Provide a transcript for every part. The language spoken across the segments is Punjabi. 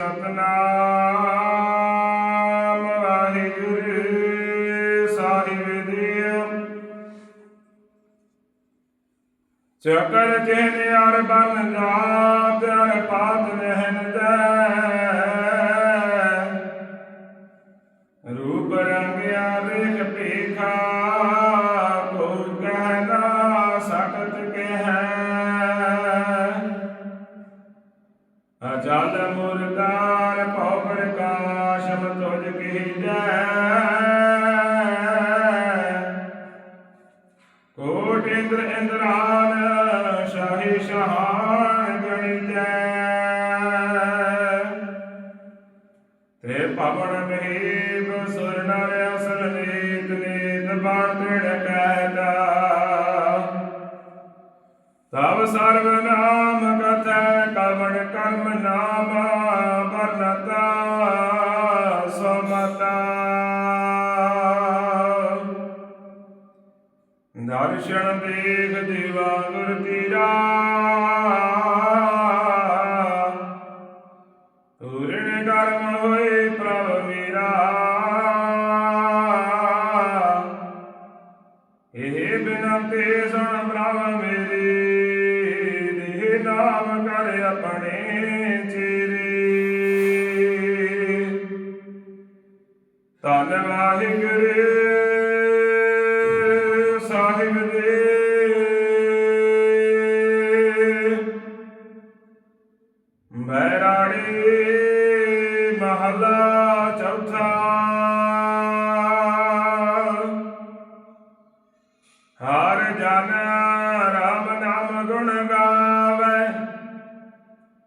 ਸਤਨਾਮ ਵਾਹਿਗੁਰੂ ਸਾਹਿਬ ਜੀਓ ਚਕਰ ਚਿਹਨ ਅਰ ਬਨ ਜਾਤ ਅਰ ਪਾਤ ਨਹਿਨ ਜੈ ਮੁਰਦਾਰ ਭਉ ਪ੍ਰਕਾਸ਼ਮ ਤੁਝ ਕੀਜੈ। ਕੋਟ ਇੰਦਰ ਇੰਦਰਾਨ ਸ਼ਾਹੀ ਸ਼ਹਾਨ ਗਣਿਜੈ। ਤੇ ਪਵਨ ਮਹੀਬ ਸੁਰ ਨਰ ਅਸਲ ਨੀਤ ਨੀਤ ਬਾਤੜ ਕਹਿਦਾ ਤਵ ਸਰਬ ਨਾਮ ਕਥੈ ਕਵਣ ਕਰਮ ਨਾਮ ਵਰਨਤਾ ਸਮਤਾ। ਦਰਸ਼ਨ ਦੇਖ ਦੇਵਾ ਗੁਰ ਤੀਰਾ। ਪੂਰਨ ਕਰਮ ਹੋਏ ਪ੍ਰਭ ਮੇਰਾ। ਇਹ ਬਿਨਤੇ ਸੁਣ ਪ੍ਰਭ ਮੇਰੀ। ਵਾਹਿਗੁਰੂ ਸਾਹਿਬ ਜੀ ਬੈਰਾੜੀ ਮਹਲਾ ਚੌਥਾ। ਹਰ ਜਨ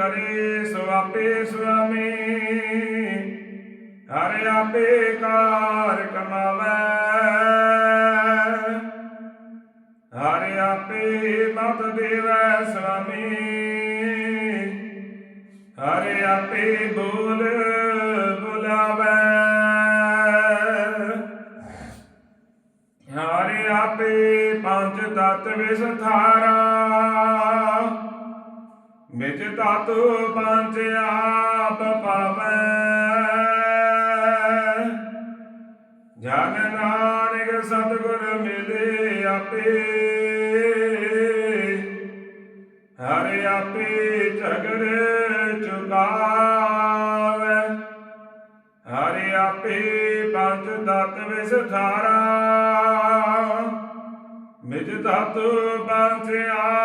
ਕਰੇ ਸੋ ਆਪੇ ਸੁਆਮੀ। ਹਰ ਆਪੇ ਕਾਰ ਕਮਾਵੇ। ਹਰ ਆਪੇ ਮਤ ਦੇਵੈ ਸੁਆਮੀ। ਹਰ ਆਪੇ ਬੋਲ ਬੁਲਾਵੇ। ਹਰ ਆਪੇ ਪੰਜ ਤਤ ਵਿਸਥਾਰਾ ਵਿੱਚ ਤਾਤੂ ਪੰਜ ਆਪ ਪਾਵੈ ਜਨ ਨਾਨਕ ਸਤਿਗੁਰ ਮਿਲੇ ਆਪੇ। ਹਰ ਆਪੇ ਝਗੜ ਚੁਕਾਵੇ। ਹਰ ਆਪੇ ਪੰਜ ਤਤ ਵਿਸਥਾਰਾ ਮਿਜ ਤਤ ਪੰਜ ਆਪ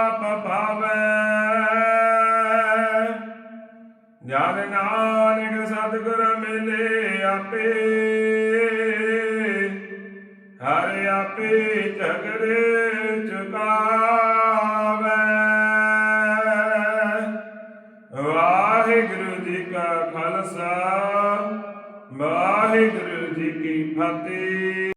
ਜਨ ਨਾਨਕ ਸਤਿਗੁਰ ਮਿਲੇ ਆਪੇ। ਹਰ ਆਪੇ ਝਗੜੇ ਚੁਕਾਵੇ। ਵਾਹਿਗੁਰੂ ਜੀ ਕਾ ਖਾਲਸਾ ਵਾਹਿਗੁਰੂ